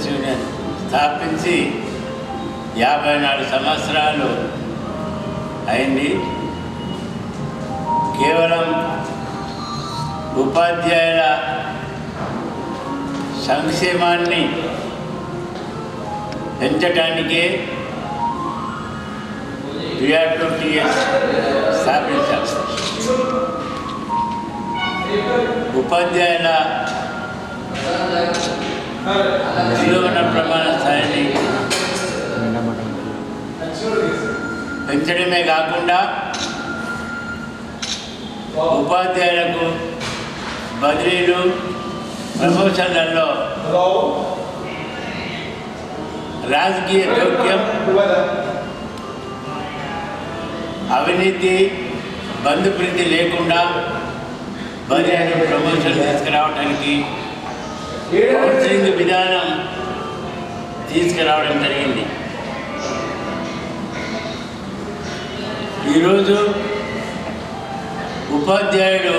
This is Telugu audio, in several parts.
టీచర్స్ యూనియన్ స్థాపించి యాభై నాలుగు సంవత్సరాలు అయింది. కేవలం ఉపాధ్యాయుల సంక్షేమాన్ని పెంచడానికే పిఆర్టూ టీఎస్ స్థాపించారు. ఉపాధ్యాయుల జీవన ప్రమాణ స్థాయిని పెంచడమే కాకుండా ఉపాధ్యాయులకు బదిలీలు ప్రమోషన్లలో రాజకీయ జోక్యం అవినీతి బంధుప్రీతి లేకుండా బదిలీ ప్రమోషన్ తీసుకురావడానికి కౌన్సిలింగ్ విధానం తీసుకురావడం జరిగింది. ఈరోజు ఉపాధ్యాయుడు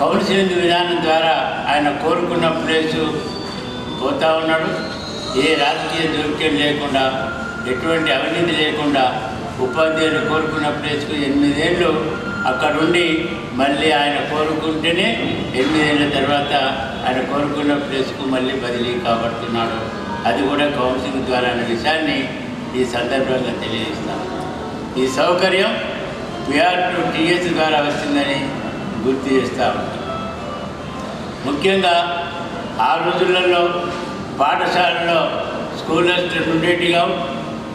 కౌన్సిలింగ్ విధానం ద్వారా ఆయన కోరుకున్న ప్లేసు పోతా ఉన్నాడు. ఏ రాజకీయ జోక్యం లేకుండా ఎటువంటి అవినీతి లేకుండా ఉపాధ్యాయులు కోరుకున్న ప్లేస్కు ఎనిమిదేళ్ళు అక్కడుండి మళ్ళీ ఆయన కోరుకుంటేనే ఎనిమిదేళ్ళ తర్వాత ఆయన కోరుకున్న ప్లేస్కు మళ్ళీ బదిలీ కాబడుతున్నాడు. అది కూడా కౌన్సిలింగ్ ద్వారా అనే విషయాన్ని ఈ సందర్భంగా తెలియజేస్తాను. ఈ సౌకర్యం పిఆర్ టు టీఎస్ ద్వారా వచ్చిందని గుర్తు చేస్తాము ముఖ్యంగా ఆ రోజులలో పాఠశాలలో స్కూల్ అసిస్టెంట్ ఉండేటిగా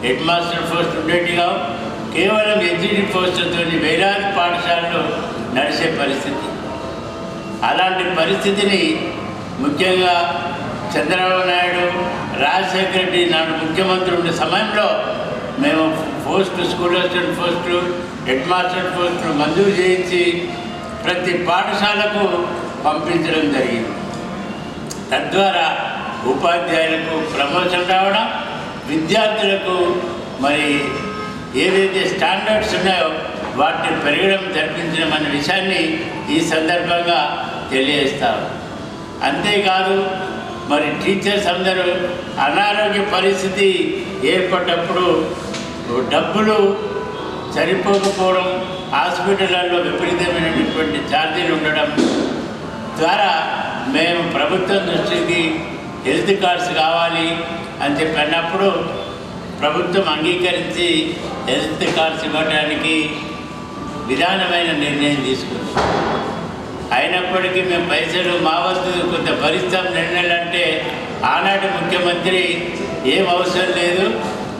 హెడ్ మాస్టర్ పోస్ట్ ఉండేటిగా కేవలం ఎగ్జిటి పోస్టులతో వేలాది పాఠశాలలో నడిచే పరిస్థితి. అలాంటి పరిస్థితిని ముఖ్యంగా చంద్రబాబు నాయుడు రాజశేఖర రెడ్డి నాడు ముఖ్యమంత్రి ఉండే సమయంలో మేము పోస్టు స్కూల్ అసిస్టెంట్ పోస్టులు హెడ్ మాస్టర్ పోస్టులు మంజూరు చేయించి ప్రతి పాఠశాలకు పంపించడం జరిగింది. తద్వారా ఉపాధ్యాయులకు ప్రమోషన్ రావడం విద్యార్థులకు మరి ఏదైతే స్టాండర్డ్స్ ఉన్నాయో వాటిని పెరగడం జరిపించడం అనే విషయాన్ని ఈ సందర్భంగా తెలియజేస్తారు అంతేకాదు మరి టీచర్స్ అందరూ అనారోగ్య పరిస్థితి ఏర్పడ్డప్పుడు డబ్బులు సరిపోకపోవడం హాస్పిటల్లో విపరీతమైనటువంటి ఛార్జీలు ఉండడం ద్వారా మేము ప్రభుత్వం దృష్టికి హెల్త్ కార్డ్స్ కావాలి అని చెప్పినప్పుడు ప్రభుత్వం అంగీకరించి హెల్త్ కార్డ్స్ ఇవ్వడానికి నిదానమైన నిర్ణయం తీసుకుంది అయినప్పటికీ మేము పైసలు మా వంతు కొంత భరిస్తాం నిర్ణయాలంటే ఆనాటి ముఖ్యమంత్రి ఏం అవసరం లేదు.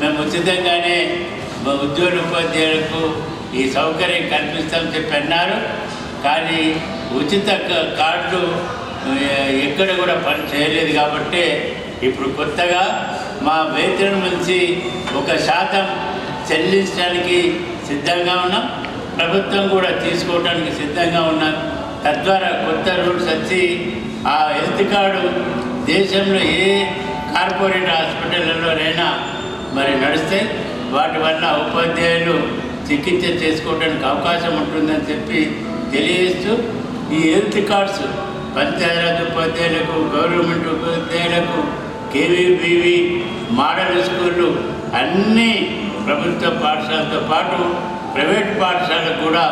మేము ఉచితంగానే మా ఉద్యోగ ఉపాధ్యాయులకు ఈ సౌకర్యం కల్పిస్తామని చెప్పి అన్నారు. కానీ ఉచిత కార్డు కార్డులు ఎక్కడ కూడా పని చేయలేదు కాబట్టి ఇప్పుడు కొత్తగా మా వేతనం నుంచి ఒక శాతం చెల్లించడానికి సిద్ధంగా ఉన్నాం. ప్రభుత్వం కూడా తీసుకోవడానికి సిద్ధంగా ఉన్నారు తద్వారా కొత్త రూల్స్ వచ్చి ఆ హెల్త్ కార్డు దేశంలో ఏ కార్పొరేట్ హాస్పిటళ్ళలోనైనా మరి నడిస్తే వాటి వల్ల ఉపాధ్యాయులు చికిత్స చేసుకోవడానికి అవకాశం ఉంటుందని చెప్పి తెలియజేస్తూ ఈ హెల్త్ కార్డ్స్ పంచాయతీరాజ్ ఉపాధ్యాయులకు గవర్నమెంట్ ఉపాధ్యాయులకు కేవీబీవి మోడల్ స్కూళ్ళు అన్నీ ప్రభుత్వ పాఠశాలతో పాటు ప్రైవేట్ పాఠశాలకు కూడా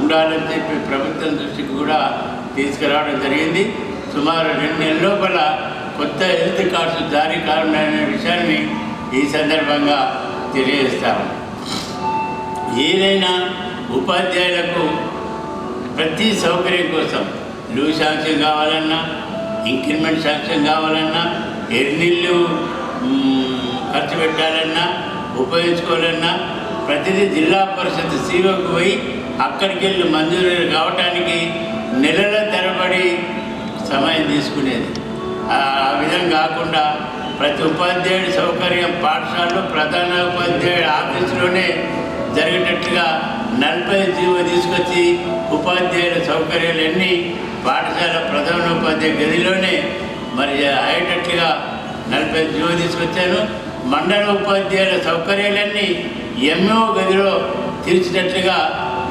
ఉండాలని చెప్పి ప్రభుత్వం దృష్టికి కూడా తీసుకురావడం జరిగింది. సుమారు రెండు నెలల లోపల కొత్త హెల్త్ కార్డ్స్ జారీ కానున్నాయనే విషయాన్ని ఈ సందర్భంగా తెలియజేస్తాము. ఏదైనా ఉపాధ్యాయులకు ప్రతి సౌకర్యం కోసం లూ శాంక్షన్ కావాలన్నా ఇంక్రిమెంట్ శాంక్షన్ కావాలన్నా ఎర్నీళ్ళు ఖర్చు పెట్టాలన్నా ఉపయోగించుకోవాలన్నా ప్రతిదీ జిల్లా పరిషత్ సీఓకి పోయి అక్కడికి వెళ్ళి మంజూరు కావటానికి నెలల తరబడి సమయం తీసుకునేది. ఆ విధంగా కాకుండా ప్రతి ఉపాధ్యాయుడి సౌకర్యం పాఠశాలలో ప్రధాన ఉపాధ్యాయుడి ఆఫీసులోనే జరిగేటట్టుగా నలభై జీవో తీసుకొచ్చి ఉపాధ్యాయుల సౌకర్యాలన్నీ పాఠశాల ప్రధాన ఉపాధ్యాయ గదిలోనే మరి అయ్యేటట్టుగా నలభై జీవో తీసుకొచ్చాను. మండల ఉపాధ్యాయుల సౌకర్యాలన్నీ ఎంఓ గదిలో తీర్చినట్లుగా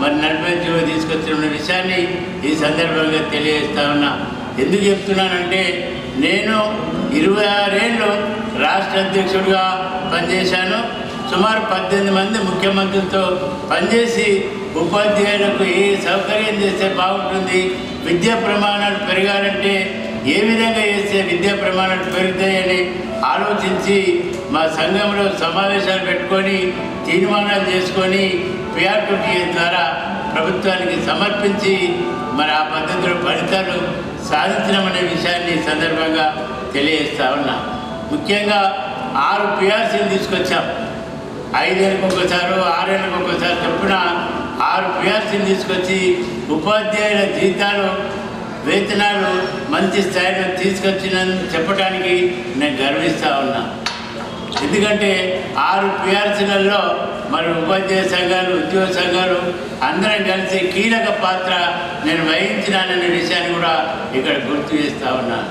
మరి నలభై జీవో తీసుకొచ్చిన విషయాన్ని ఈ సందర్భంగా తెలియజేస్తా ఉన్నా. ఎందుకు చెప్తున్నానంటే నేను ఇరవై ఆరేళ్ళు రాష్ట్ర అధ్యక్షుడిగా పనిచేశాను. సుమారు పద్దెనిమిది మంది ముఖ్యమంత్రులతో పనిచేసి ఉపాధ్యాయులకు ఏ సౌకర్యం చేస్తే బాగుంటుంది విద్యా ప్రమాణాలు పెరగాలంటే ఏ విధంగా చేస్తే విద్యా ప్రమాణాలు పెరుగుతాయని ఆలోచించి మా సంఘంలో సమావేశాలు పెట్టుకొని తీర్మానాలు చేసుకొని పిఆర్టీఏ ద్వారా ప్రభుత్వానికి సమర్పించి మరి ఆ పద్ధతిలో ఫలితాలు సాధించడమనే విషయాన్ని సందర్భంగా తెలియజేస్తా ఉన్నా. ముఖ్యంగా ఆరు పిఆర్సీలు తీసుకొచ్చాం. ఐదేళ్ళకి ఒకసారి ఆరేళ్ళకి ఒక్కసారి చొప్పున ఆరు పిఆర్సీలు తీసుకొచ్చి ఉపాధ్యాయుల జీతాలు వేతనాలు మంచి స్థాయిలో తీసుకొచ్చినందుకు చెప్పడానికి నేను గర్విస్తూ ఉన్నా. ఎందుకంటే ఆరు పిఆర్సీలలో మరి ఉపాధ్యాయ సంఘాలు ఉద్యోగ సంఘాలు అందరం కలిసి కీలక పాత్ర నేను వహించినాననే విషయాన్ని కూడా ఇక్కడ గుర్తు చేస్తూ ఉన్నాను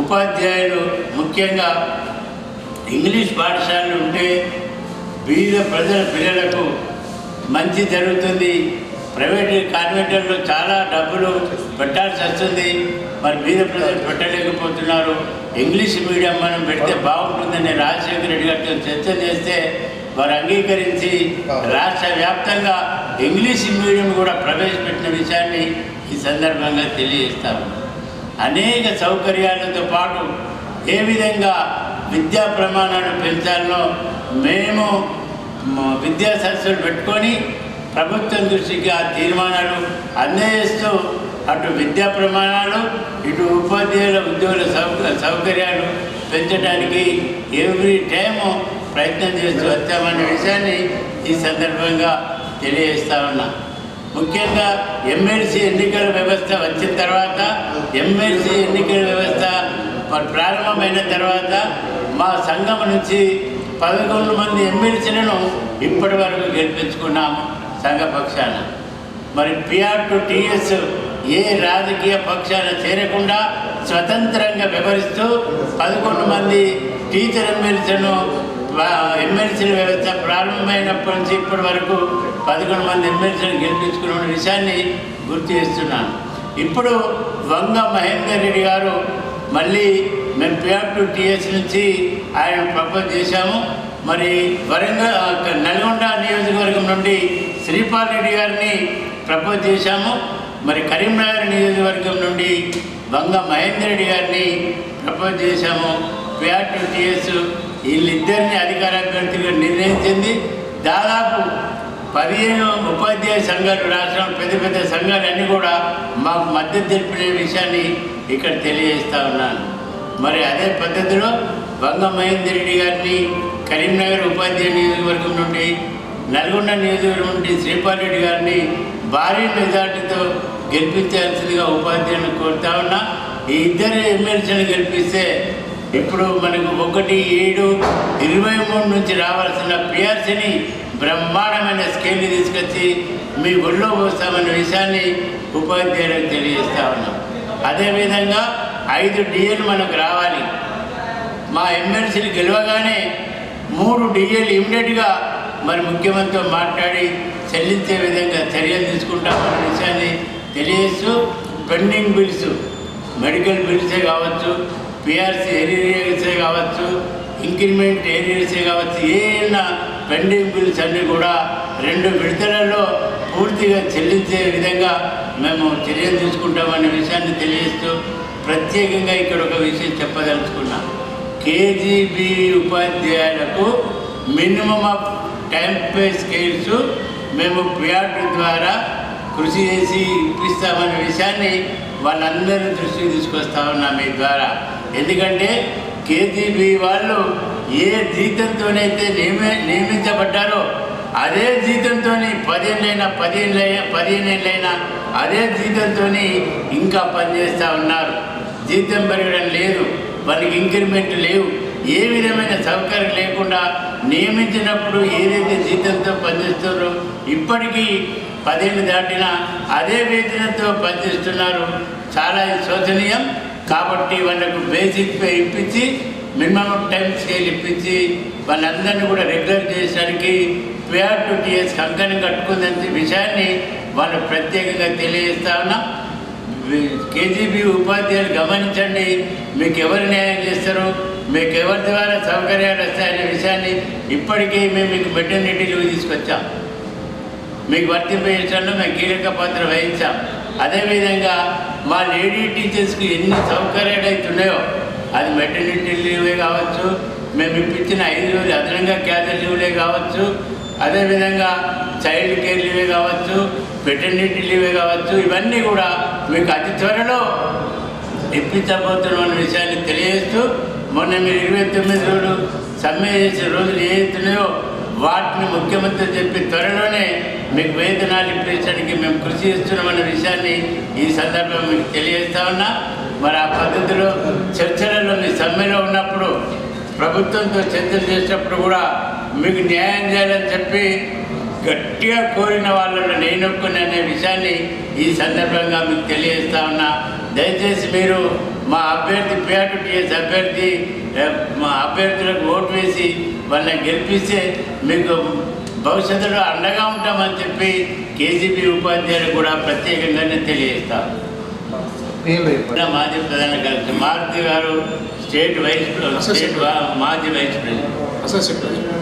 ఉపాధ్యాయులు ముఖ్యంగా ఇంగ్లీష్ పాఠశాలలు ఉంటే బీద ప్రజల పిల్లలకు మంచి జరుగుతుంది. ప్రైవేట్ కాన్వెంట్లలో చాలా డబ్బులు పెట్టాల్సి వస్తుంది. మరి బీద ప్రజలు పెట్టలేకపోతున్నారు. ఇంగ్లీష్ మీడియం మనం పెడితే బాగుంటుందని రాజశేఖర రెడ్డి గారితో చర్చ చేస్తే వారు అంగీకరించి రాష్ట్ర వ్యాప్తంగా ఇంగ్లీష్ మీడియం కూడా ప్రవేశపెట్టిన విషయాన్ని ఈ సందర్భంగా తెలియజేస్తాము. అనేక సౌకర్యాలతో పాటు ఏ విధంగా విద్యా ప్రమాణాలు పెంచాలనో మేము విద్యా సంస్థలు పెట్టుకొని ప్రభుత్వం దృష్టికి ఆ తీర్మానాలు అందజేస్తూ అటు విద్యా ప్రమాణాలు ఇటు ఉపాధ్యాయుల ఉద్యోగుల సౌక సౌకర్యాలు పెంచడానికి ఎవ్రీ టైము ప్రయత్నం చేస్తూ వచ్చామనే విషయాన్ని ఈ సందర్భంగా తెలియజేస్తా ఉన్నా. ముఖ్యంగా ఎమ్మెల్సీ ఎన్నికల వ్యవస్థ వచ్చిన తర్వాత ఎమ్మెల్సీ ఎన్నికల వ్యవస్థ మరి ప్రారంభమైన తర్వాత మా సంఘం నుంచి పదకొండు మంది ఎమ్మెల్సీలను ఇప్పటి వరకు గెలిపించుకున్నాము. సంఘ పక్షాన మరి పిఆర్ టు టీఎస్ ఏ రాజకీయ పక్షాన చేరకుండా స్వతంత్రంగా వ్యవహరిస్తూ పదకొండు మంది టీచర్ ఎమ్మెల్సీను ఎమ్మెల్సీ వ్యవస్థ ప్రారంభమైనప్పటి నుంచి ఇప్పటి వరకు పదకొండు మంది ఎమ్మెల్సీని గెలిపించుకున్న విషయాన్ని గుర్తు చేస్తున్నాను. ఇప్పుడు వంగ మహేందర్ రెడ్డి గారు మళ్ళీ మేము పిఆర్ టు టీఎస్ నుంచి ఆయన ప్రపోజ్ చేశాము. మరి వరంగల్ నల్గొండ నియోజకవర్గం నుండి శ్రీపాల్ రెడ్డి గారిని ప్రపోజ్ చేశాము. మరి కరీంనగర్ నియోజకవర్గం నుండి బంగ మహేందర్ రెడ్డి గారిని ప్రపోజ్ చేశాము. పిఆర్ టీఎస్ వీళ్ళిద్దరిని అధికార అభ్యర్థిగా నిర్ణయించింది. దాదాపు పదిహేను ఉపాధ్యాయ సంఘాలు రాష్ట్రం పెద్ద పెద్ద సంఘాలన్నీ కూడా మాకు మద్దతు తెలిపిన విషయాన్ని ఇక్కడ తెలియజేస్తా ఉన్నాను. మరి అదే పద్ధతిలో బంగ మహేందర్ రెడ్డి గారిని కరీంనగర్ ఉపాధ్యాయ నియోజకవర్గం నుండి నల్గొండ నియోజకవర్గం నుండి శ్రీపాల్ రెడ్డి గారిని భారీ మెజార్టీతో గెలిపించాల్సిందిగా ఉపాధ్యాయులను కోరుతా ఉన్నా ఈ ఇద్దరు ఎమ్మెల్సీని గెలిపిస్తే ఇప్పుడు మనకు ఒకటి ఏడు ఇరవై మూడు నుంచి రావాల్సిన పిఆర్సీని బ్రహ్మాండమైన స్కేల్ తీసుకొచ్చి మీ ఒళ్ళో పోస్తామనే విషయాన్ని ఉపాధ్యాయులకు తెలియజేస్తా ఉన్నాం. అదేవిధంగా ఐదు డిఎల్ మనకు రావాలి. మా ఎమ్మెల్సీని గెలవగానే మూడు డిఎల్ ఇమ్మీడియట్గా మరి ముఖ్యమంత్రితో మాట్లాడి చెల్లించే విధంగా చర్యలు తీసుకుంటామన్న విషయాన్ని తెలియజేస్తూ పెండింగ్ బిల్స్ మెడికల్ బిల్సే కావచ్చు పిఆర్సీ ఏరియాసే కావచ్చు ఇంక్రిమెంట్ ఏరియాసే కావచ్చు ఏమైనా పెండింగ్ బిల్స్ అన్నీ కూడా రెండు విడతలలో పూర్తిగా చెల్లించే విధంగా మేము చర్యలు తీసుకుంటామనే విషయాన్ని తెలియజేస్తూ ప్రత్యేకంగా ఇక్కడ ఒక విషయం చెప్పదలుచుకున్నాం. కేజీబీ ఉపాధ్యాయులకు minimum of time pay scales మేము ప్యాట్ ద్వారా కృషి చేసి ఇప్పిస్తామనే విషయాన్ని వాళ్ళందరినీ దృష్టికి తీసుకొస్తా ఉన్నాం మీ ద్వారా. ఎందుకంటే కేజీబీ వాళ్ళు ఏ జీతంతోనైతే నియమి నియమించబడ్డారో అదే జీతంతో పదిహేనులైనా పదిహేను పదిహేనేళ్ళైనా అదే జీతంతో ఇంకా పనిచేస్తూ ఉన్నారు. జీతం పెరగడం లేదు. వాళ్ళకి ఇంక్రిమెంట్ లేవు ఏ విధమైన సౌకర్యం లేకుండా నియమించినప్పుడు ఏదైతే జీతంతో పనిచేస్తున్నారో ఇప్పటికీ పదేళ్ళు దాటినా అదే వేతనంతో పనిచేస్తున్నారు. చాలా శోచనీయం. కాబట్టి వాళ్ళకు బేసిక్ పే ఇప్పించి మినిమం టైం స్కేల్ ఇప్పించి వాళ్ళందరినీ కూడా రెగ్యులర్ చేసడానికి పిఆర్ టు టీఎస్ కంకణం కట్టుకుందనే విషయాన్ని వాళ్ళు ప్రత్యేకంగా తెలియజేస్తా ఉన్నాం. కేజీబీ ఉపాధ్యాయులు గమనించండి మీకు ఎవరు న్యాయం చేస్తారు? మీకు ఎవరి ద్వారా సౌకర్యాలు వస్తాయనే విషయాన్ని ఇప్పటికీ మేము మీకు మెటర్నిటీలు తీసుకొచ్చాం. మీకు వర్తింపజేయడంలో మేము కీలక పాత్ర వహించాం. అదేవిధంగా మా లేడీ టీచర్స్కి ఎన్ని సౌకర్యాలు అయితే ఉన్నాయో అది మెటర్నిటీ లీవే కావచ్చు మేము ఇప్పించిన ఐదు రోజులు అదనంగా క్యాజువల్ లీవ్లే కావచ్చు అదేవిధంగా చైల్డ్ కేర్ లీవే కావచ్చు మెటర్నిటీ లీవే కావచ్చు ఇవన్నీ కూడా మీకు అతి త్వరలో ఇప్పించబోతున్న విషయాన్ని తెలియజేస్తూ మొన్న మీరు ఇరవై తొమ్మిది రోజులు సమ్మె చేసే రోజులు ఏవైతున్నాయో వాటిని ముఖ్యమంత్రి చెప్పి త్వరలోనే మీకు వేతనాలు ఇప్పించడానికి మేము కృషి చేస్తున్నామన్న విషయాన్ని ఈ సందర్భంగా మీకు తెలియజేస్తా ఉన్నా. మరి ఆ పద్ధతిలో చర్చలలో మీ సమ్మెలో ఉన్నప్పుడు ప్రభుత్వంతో చర్చలు చేసినప్పుడు కూడా మీకు న్యాయం చేయాలని చెప్పి గట్టిగా కోరిన ఒక్కని అనే విషయాన్ని ఈ సందర్భంగా మీకు తెలియజేస్తా ఉన్నా. దయచేసి మీరు మా అభ్యర్థి పిఆర్టీఎస్ అభ్యర్థి మా అభ్యర్థులకు ఓటు వేసి వాళ్ళని గెలిపిస్తే మీకు భవిష్యత్తులో అండగా ఉంటామని చెప్పి కేజీబీ ఉపాధ్యాయులు కూడా ప్రత్యేకంగా నేను తెలియజేస్తాను పేర్లు చెప్పండి. ఇక్కడ మాజీ ప్రధాన కార్యదర్శి మారుతి గారు స్టేట్ వైస్ స్టేట్ మాజీ వైస్ ప్రెసిడెంట్.